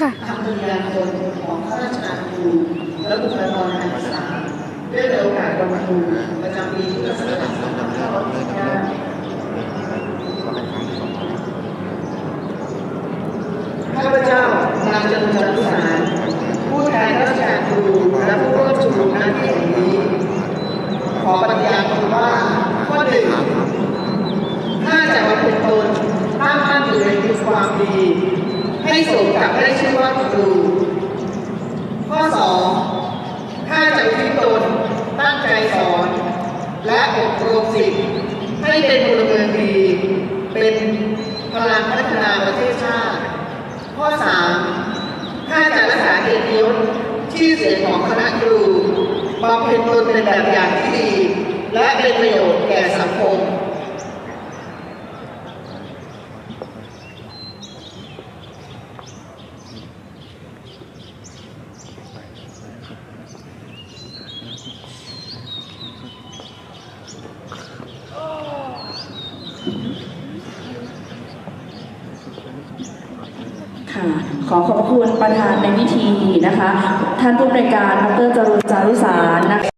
ค่ะทำปริญญาโทของข้าราชการครูและบุคลากรทางการศึกษาเนื่องในโอกาสวันครูประจำปีพุทธศักราช2565ข้าพเจ้านางจตุจันทร์สารผู้แทนราชการครูและผู้ร่วมชุมนุมหน้าที่แห่งนี้ ขอปฏิญาณตนว่าข้อหนึ่งถ้าจะมาเป็นตนตั้งมั่นอยู่ในคุณความดี ให้สมกับได้ชื่อว่าครู ข้อสองถ้าจะทิศตนตั้งใจสอน และอบรมสิทธิ์ให้เป็นพลเมืองดีเป็นพลังพัฒนาประเทศชาติ ข้อสามถ้าจะรักษาเกียรติยศชื่อเสียงของคณะครูบำเพ็ญตนเป็นแบบอย่างที่ดี และเป็นประโยชน์แก่สังคม ค่ะขอขอบคุณประธานในพิธีนะคะ ท่านผู้บริการดรจรุนจารุสารนะคะ